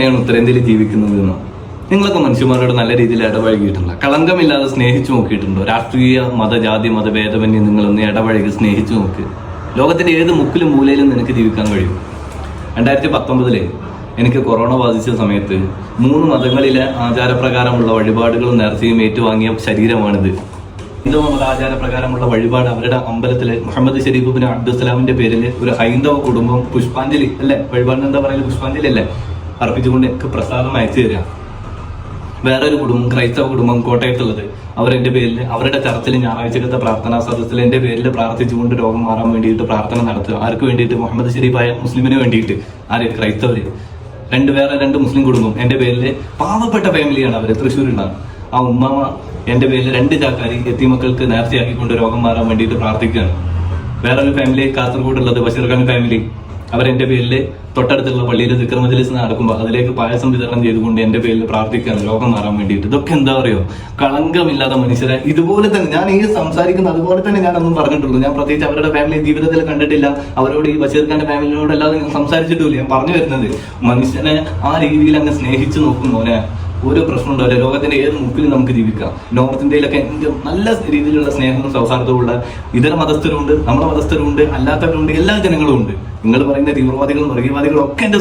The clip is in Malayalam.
എങ്ങനെയാണ് ഉത്തരേന്ത്യയിൽ ജീവിക്കുന്നത് എന്നോ. നിങ്ങളൊക്കെ മനുഷ്യന്മാരോട് നല്ല രീതിയിൽ ഇടപഴകിയിട്ടുണ്ടോ? കളങ്കമില്ലാതെ സ്നേഹിച്ചു നോക്കിയിട്ടുണ്ടോ? രാഷ്ട്രീയ മത ജാതി മത ഭേദമന്യേ നിങ്ങളൊന്ന് ഇടപഴകി സ്നേഹിച്ചു നോക്ക്. ലോകത്തിന്റെ ഏത് മുക്കിലും മൂലയിലും നിനക്ക് ജീവിക്കാൻ കഴിയും. രണ്ടായിരത്തി പത്തൊമ്പതിലെ എനിക്ക് കൊറോണ ബാധിച്ച സമയത്ത് മൂന്ന് മതങ്ങളിലെ ആചാരപ്രകാരമുള്ള വഴിപാടുകളും നേർച്ചയും ഏറ്റുവാങ്ങിയ ശരീരമാണിത്. ഹിന്ദു മത ആചാരപ്രകാരമുള്ള വഴിപാട് അവരുടെ അമ്പലത്തിലെ മുഹമ്മദ് ഷരീഫ് ബിൻ അബ്ദുസ്സലാമിന്റെ പേരിൽ ഒരു ഹൈന്ദവ കുടുംബം പുഷ്പാഞ്ജലി അല്ലെ? വഴിപാടിന് എന്താ പറയുക പുഷ്പാഞ്ജലി അല്ലേ? അർപ്പിച്ചുകൊണ്ട് എനിക്ക് പ്രസാദം അയച്ചു തരിക വേറൊരു കുടുംബം ക്രൈസ്തവ കുടുംബം കോട്ടയത്തുള്ളത്. അവരെന്റെ പേരിൽ അവരുടെ ചർച്ചിൽ ഞായറാഴ്ചക്കത്തെ പ്രാർത്ഥനാ സദസ്സിൽ എന്റെ പേരിൽ പ്രാർത്ഥിച്ചുകൊണ്ട് രോഗം മാറാൻ വേണ്ടിയിട്ട് പ്രാർത്ഥന നടത്തുക. ആർക്ക് വേണ്ടിയിട്ട്? മുഹമ്മദ് ഷരീഫായ മുസ്ലിമിന് വേണ്ടിയിട്ട്. ആര്? ക്രൈസ്തവര്. രണ്ട് വേറെ രണ്ട് മുസ്ലിം കുടുംബം. എന്റെ പേരിൽ പാവപ്പെട്ട ഫാമിലിയാണ് അവർ. തൃശ്ശൂരുണ്ടാണ്. ആ ഉമ്മാമ എന്റെ പേരിൽ രണ്ട് ചാക്കാരി എത്തിമക്കൾക്ക് നേർച്ചയാക്കിക്കൊണ്ട് രോഗം മാറാൻ വേണ്ടിയിട്ട് പ്രാർത്ഥിക്കുകയാണ്. വേറൊരു ഫാമിലി കാസർഗോഡ് ഉള്ളത് ഖാൻ ഫാമിലി അവരെന്റെ പേരിൽ തൊട്ടടുത്തുള്ള പള്ളിയിൽ ദിക്ർ മജ്ലിസ് നടക്കുമ്പോൾ അതിലേക്ക് പായസം വിതരണം ചെയ്തുകൊണ്ട് എന്റെ പേരിൽ പ്രാർത്ഥിക്കാൻ ലോകം മാറാൻ വേണ്ടിയിട്ട്. ഇതൊക്കെ എന്താ പറയുക കളങ്കമില്ലാത്ത മനുഷ്യരെ. ഇതുപോലെ തന്നെ ഞാൻ ഈ സംസാരിക്കുന്ന അതുപോലെ തന്നെ ഞാൻ ഒന്നും പറഞ്ഞിട്ടുള്ളൂ. ഞാൻ പ്രത്യേകിച്ച് അവരുടെ ഫാമിലി ജീവിതത്തിൽ കണ്ടിട്ടില്ല. അവരോട് ഈ ബഷീർ ഖാന്റെ ഫാമിലിയോട് ഞാൻ സംസാരിച്ചിട്ടില്ല ഞാൻ പറഞ്ഞു വരുന്നത് മനുഷ്യനെ ആ രീതിയിൽ അങ്ങ് സ്നേഹിച്ചു നോക്കുന്നോനെ ഓരോ പ്രശ്നം ഉണ്ടാവില്ല ലോകത്തിന്റെ ഏത് മുക്കിൽ നമുക്ക് ജീവിക്കാം. നോർത്ത് ഇന്ത്യയിലൊക്കെ നല്ല രീതിയിലുള്ള സ്നേഹവും സൗഹാർദ്ദവും ഉള്ള ഇതര മതസ്ഥരുണ്ട് നമ്മുടെ മതസ്ഥരുണ്ട് അല്ലാത്തവരുണ്ട് എല്ലാ ജനങ്ങളും ഉണ്ട് നിങ്ങൾ പറയുന്ന തീവ്രവാദികളും വർഗീയവാദികളും ഒക്കെ എന്റെ.